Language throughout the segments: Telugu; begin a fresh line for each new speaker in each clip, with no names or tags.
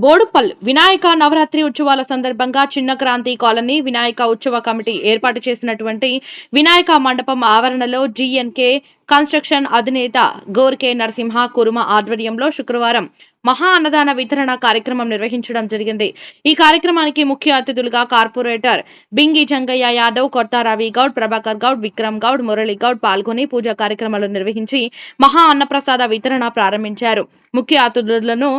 బోడుపల్ వినాయక నవరాత్రి ఉత్సవాల సందర్భంగా చిన్న క్రాంతి కాలనీ వినాయక ఉత్సవ కమిటీ ఏర్పాటు చేసినటువంటి వినాయక మండపం ఆవరణలో జీఎన్కే కన్స్ట్రక్షన్ అధినేత గోర్కే నరసింహ కురుమ ఆధ్వర్యంలో శుక్రవారం మహా అన్నదాన వితరణ కార్యక్రమం నిర్వహించడం జరిగింది. ఈ కార్యక్రమానికి ముఖ్య అతిథులుగా కార్పొరేటర్ బింగి జంగయ్య యాదవ్ కొత్త రవి గౌడ్ ప్రభాకర్ గౌడ్ విక్రమ్ గౌడ్ మురళి గౌడ్ పాల్గొని పూజా కార్యక్రమాలు నిర్వహించి మహా అన్నప్రసాద వితరణ ప్రారంభించారు. ముఖ్య అతిథులను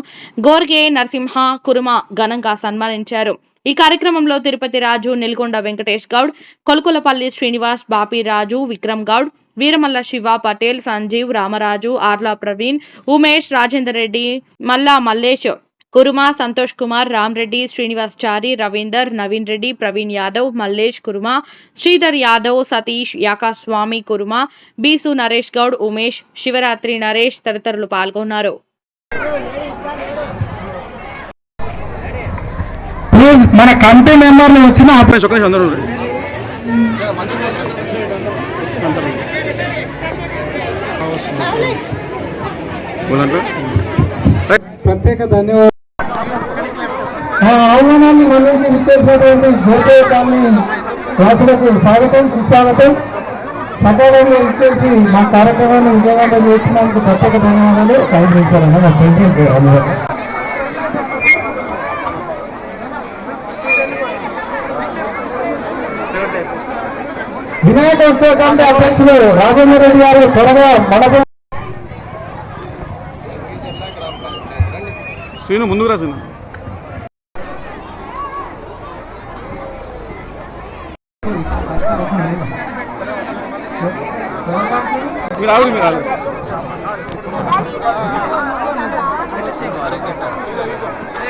గోర్గే నరసింహ కురుమ ఘనంగా సన్మానించారు. ఈ కార్యక్రమంలో తిరుపతి రాజు నిల్గొండ వెంకటేష్ గౌడ్ కొలుకులపల్లి శ్రీనివాస్ బాపి రాజు విక్రమ్ గౌడ్ వీరమల్ల శివ పటేల్ సంజీవ్ రామరాజు ఆర్లా ప్రవీణ్ ఉమేష్ రాజేందర్ రెడ్డి మల్లా మల్లేష్ కురుమ సంతోష్ కుమార్ రామ్ రెడ్డి శ్రీనివాస్ చారి రవీందర్ నవీన్ రెడ్డి ప్రవీణ్ యాదవ్ మల్లేష్ కురుమ శ్రీధర్ యాదవ్ సతీష్ యాకాస్వామి కురుమ బీసు నరేష్ గౌడ్ ఉమేష్ శివరాత్రి నరేష్ తదితరులు పాల్గొన్నారు
ప్లీజ్ మన కమిటీ మెంబర్లు వచ్చిన. ప్రత్యేక ధన్యవాదాలు. ఆహ్వానాన్ని మళ్ళీ ఇచ్చేసినటువంటి జ్యోతి కాలనీ వాసులకు స్వాగతం సుస్వాగతం. సకాలంలో ఇచ్చేసి మా కార్యక్రమాన్ని విజయవంతం చేసినందుకు ప్రత్యేక ధన్యవాదాలు. ఐదు నిమిషాలన్నా మా వినాయకోత్సవ కమిటీ అధ్యక్షులు రాజేంద్ర రెడ్డి గారు త్వరగా మనకు
సీను ముందుకు రాసిన మీరు ఆవిడ మీరు ఆవిడ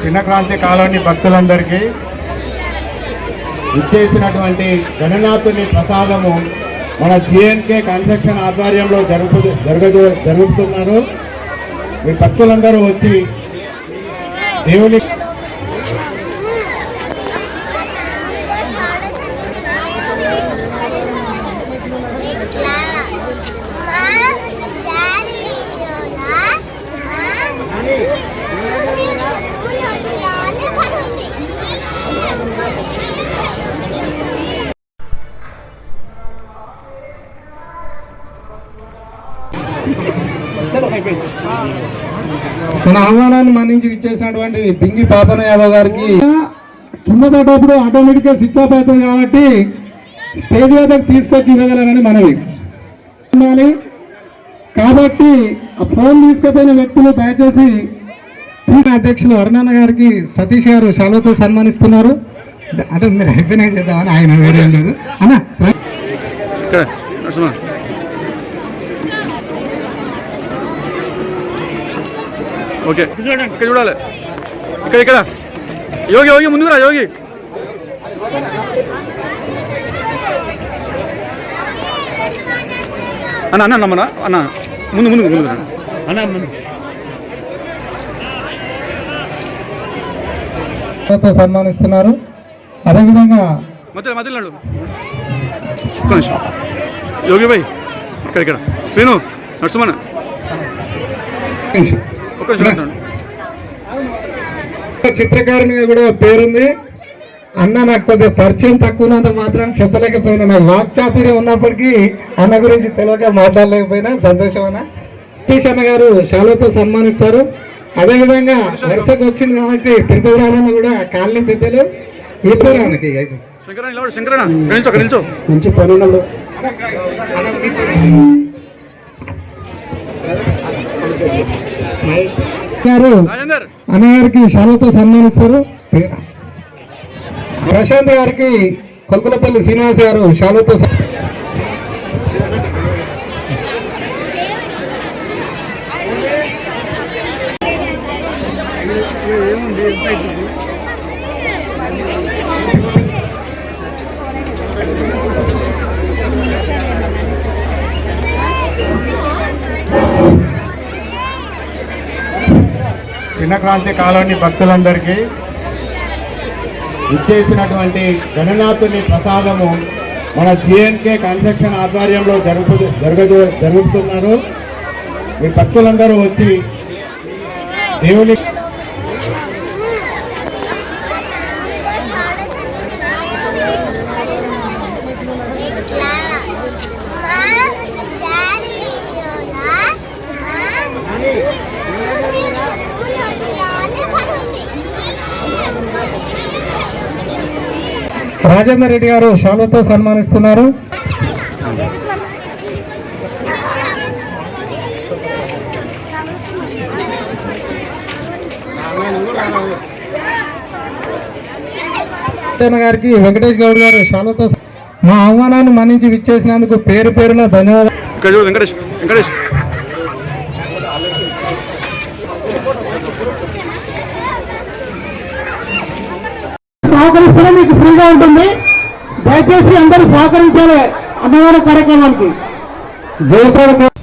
చిన్నక్రాంతి కాలనీ భక్తులందరికీ ఇచ్చేసినటువంటి గణనాథుని ప్రసాదము మన జిఎన్కే కన్స్ట్రక్షన్ ఆధ్వర్యంలో జరుపు జరగ జరుగుతున్నారు మీ భక్తులందరూ వచ్చి దేవుని
మన ఆహ్వానాన్ని మన్నించి ఇచ్చేసినటువంటి పింగి పాపన యాదవ్ గారికి కింద పడ్డప్పుడు ఆటోమేటిక్గా స్విచ్ ఆఫ్ అవుతుంది కాబట్టి స్టేజ్ వద్దకు తీసుకొచ్చి ఇవ్వగలరని మనవి. ఉండాలి. కాబట్టి ఆ ఫోన్ తీసుకుపోయిన వ్యక్తులు దయచేసి అధ్యక్షులు అరుణాన్న గారికి సతీష్ గారు శాలువతో సన్మానిస్తున్నారు. అంటే మీరు అయిపోయినాక చేద్దామని ఆయన వేరే ఏం లేదు. అన్నా రా.
ఇక్కడ నరసింహ ఓకే. ఇక్కడ చూడాలి. ఇక్కడ ఇక్కడ. యోగి యోగి ముందుకు రా యోగి. అన్న అన్న అన్నమ్మనా అన్న ముందు ముందు ముందు.
శాలువతో సన్మానిస్తున్నారు. అదేవిధంగా
మధ్యలో మధ్యలో నడు. ఒక్క నిమిషం. యోగి భాయ్ ఇక్కడ ఇక్కడ. శ్రీను నరసింహన్న ఒక్క నిమిషం. అంటున్నాను
చిత్రకారునిగా కూడా పేరుంది. అన్న నాకు కొద్దిగా పరిచయం తక్కువ ఉన్నంత మాత్రం చెప్పలేకపోయినా. నాకు వాక్చాతుర్యం ఉన్నప్పటికీ అన్న గురించి తెలియక మాట్లాడలేకపోయినా. సంతోషం అన్న. అన్న గారు శాలువతో సన్మానిస్తారు. అదేవిధంగా వరుసకు వచ్చింది కాబట్టి తిరుపతి రాజన్న కూడా కాలనీ పెద్దలు.
శంకరణ
గారు అన్నగారికి శాలతో సన్మానిస్తారు. ప్రశాంత్ గారికి కొలకలపల్లి శ్రీనివాస్ గారు శాలతో
చిన్న క్రాంతి కాలనీ భక్తులందరికీ ఇచ్చేసినటువంటి గణనాథుని ప్రసాదము మన జిఎన్కే కన్స్ట్రక్షన్ ఆధ్వర్యంలో జరుపు జరగ జరుగుతున్నారు ఈ భక్తులందరూ వచ్చి దేవుని
రాజేందర్ రెడ్డి గారు షాల్వతో సన్మానిస్తున్నారు. గారికి వెంకటేష్ గౌడ్ గారు షాల్వతో మా ఆహ్వానాన్ని మన్నించి విచ్చేసినందుకు పేరు పేరున ధన్యవాదాలు
ఇక్కడ చూడు వెంకటేష్ వెంకటేష్
సహకరిస్తేనే మీకు ఫ్రీగా ఉంటుంది. దయచేసి అందరూ సహకరించాలి. అన్నదాన కార్యక్రమానికి. జయప్రద.